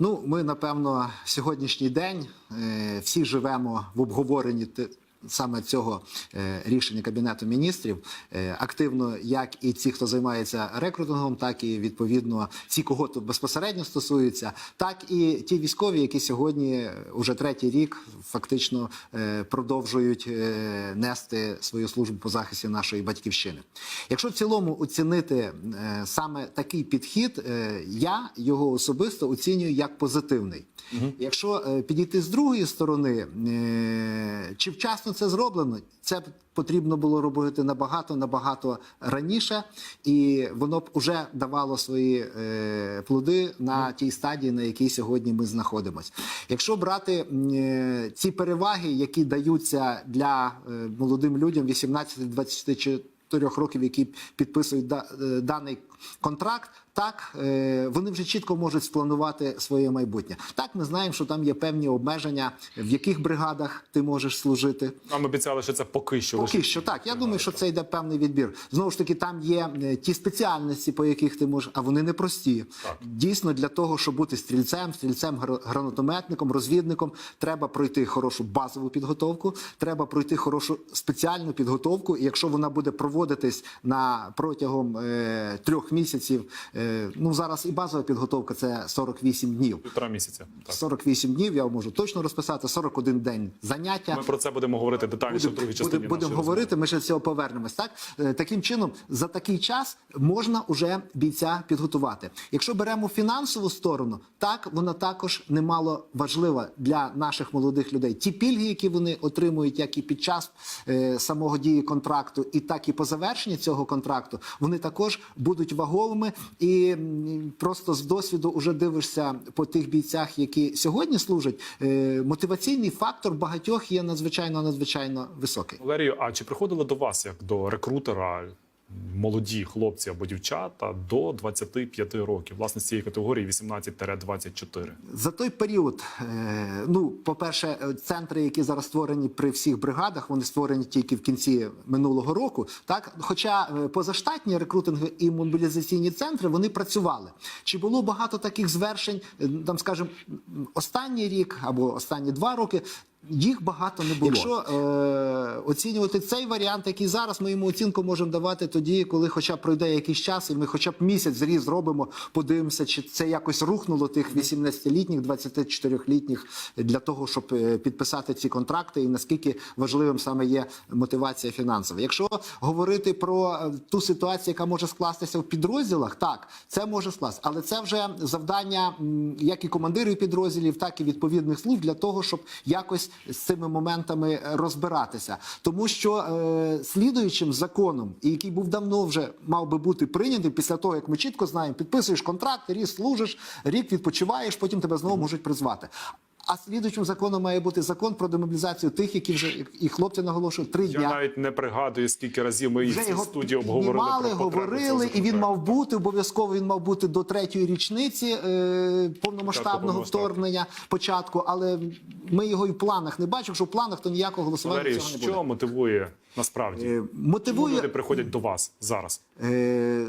Ну, ми напевно сьогоднішній день е, всі живемо в обговоренні саме цього е, рішення кабінету міністрів. Е, активно, як і ті, хто займається рекрутингом, так і відповідно ті, кого тут безпосередньо стосується, так і ті військові, які сьогодні уже третій рік фактично е, продовжують е, нести свою службу по захисті нашої батьківщини. Якщо в цілому оцінити е, саме такий підхід, е, я його особисто оцінюю як позитивний. Якщо е, підійти з другої сторони, е, чи вчасно це зроблено, це потрібно було робити набагато набагато раніше, і воно б вже давало свої е, плоди на тій стадії, на якій сьогодні ми знаходимося. Якщо брати е, ці переваги, які даються для е, молодим людям 18-24 років, які підписують е, даний контракт, так е, вони вже чітко можуть спланувати своє майбутнє. Так, ми знаємо, що там є певні обмеження, в яких бригадах ти можеш служити. Нам обіцяли, що це поки що Поки що так. Я думаю, що це йде певний відбір. Знову ж таки, там є е, ті спеціальності, по яких ти можеш, а вони непрості. Так. Дійсно, для того, щоб бути стрільцем, стрільцем, гранатометником, розвідником, треба пройти хорошу базову підготовку, треба пройти хорошу спеціальну підготовку. І якщо вона буде проводитись на протягом е, трьох місяців, е, ну зараз і базова підготовка це 48 днів. півтора місяця. Так. 48 днів я можу точно розписати, 41 день заняття. Ми про це будемо говорити детальніше в другій частині. Будемо будемо говорити, ми ще до цього повернемось. Так Е, таким чином, за такий час можна уже бійця підготувати. Якщо беремо фінансову сторону, так вона також немало важлива для наших молодих людей. Ті пільги, які вони отримують, як і під час е, самого дії контракту, і так і по завершенні цього контракту, вони також будуть ваговими. І просто з досвіду уже дивишся по тих бійцях, які сьогодні служать. Е, мотиваційний фактор багатьох є надзвичайно надзвичайно високий. Валерію, а чи приходило до вас як до рекрутера молоді хлопці або дівчата до 25 років, власне, з цієї категорії 18-24? За той період, е, ну, по-перше, е, центри, які зараз створені при всіх бригадах, вони створені тільки в кінці минулого року. Так, хоча е, позаштатні рекрутинги і мобілізаційні центри вони працювали. Чи було багато таких звершень? Там, скажімо, останній рік або останні два роки. Їх багато не було. Якщо е, оцінювати цей варіант, який зараз ми йому оцінку можемо давати тоді, коли хоча б пройде якийсь час, і ми хоча б місяць зріз зробимо, подивимося, чи це якось рухнуло тих 18-літніх, 24-літніх для того, щоб е, підписати ці контракти, і наскільки важливим саме є мотивація фінансова. Якщо говорити про е, ту ситуацію, яка може скластися в підрозділах, так це може скласти, але це вже завдання як і командирів підрозділів, так і відповідних служб для того, щоб якось з цими моментами розбиратися, тому що е, слідуючим законом, який був давно вже мав би бути прийнятий після того, як ми чітко знаємо, підписуєш контракт, рік служиш, рік відпочиваєш, потім тебе знову можуть призвати. А слідуючим законом має бути закон про демобілізацію тих, які вже і хлопці наголошують три Я дня. навіть не пригадую, скільки разів ми їх в студії обговорили. потребу говорили, і він мав бути обов'язково. Він мав бути до третьої річниці е, повномасштабного вторгнення початку. Але ми його і в планах не бачимо. Що в планах то ніякого голосування Валерію, цього не що мотивує насправді? Е, Чому Мотивує люди приходять до вас зараз? Е,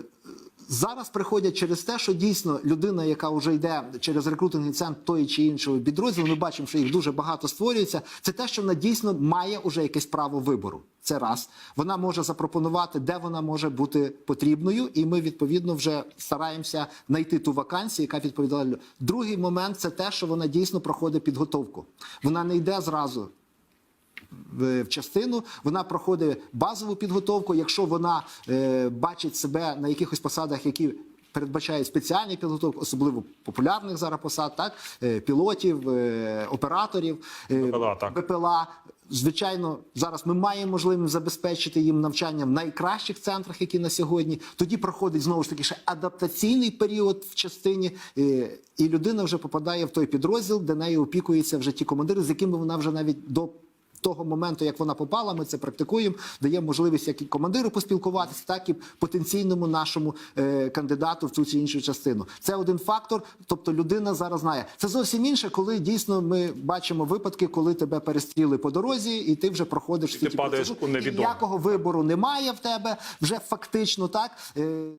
Зараз приходять через те, що дійсно людина, яка вже йде через рекрутинговий центр тої чи іншого підрозділу, ми бачимо, що їх дуже багато створюється. Це те, що вона дійсно має вже якесь право вибору. Це раз вона може запропонувати, де вона може бути потрібною, і ми відповідно вже стараємося знайти ту вакансію, яка відповідає. Другий момент це те, що вона дійсно проходить підготовку. Вона не йде зразу в в частину, вона проходить базову підготовку. Якщо вона е, бачить себе на якихось посадах, які передбачають спеціальні підготовки, особливо популярних зараз посад, так е, пілотів, е, операторів, БПЛА, так. БПЛА. Звичайно, зараз ми маємо можливість забезпечити їм навчання в найкращих центрах, які на сьогодні. Тоді проходить знову ж таки ще адаптаційний період в частині, і людина вже попадає в той підрозділ, де нею опікуються вже ті командири, з якими вона вже навіть до. Того моменту, як вона попала, ми це практикуємо, дає можливість як і командиру поспілкуватися, так і потенційному нашому е, кандидату в цю чи іншу частину. Це один фактор. Тобто людина зараз знає. Це зовсім інше, коли дійсно ми бачимо випадки, коли тебе перестріли по дорозі, і ти вже проходиш ти ті падаєш у невідоме. Ніякого вибору немає в тебе вже фактично так. Е,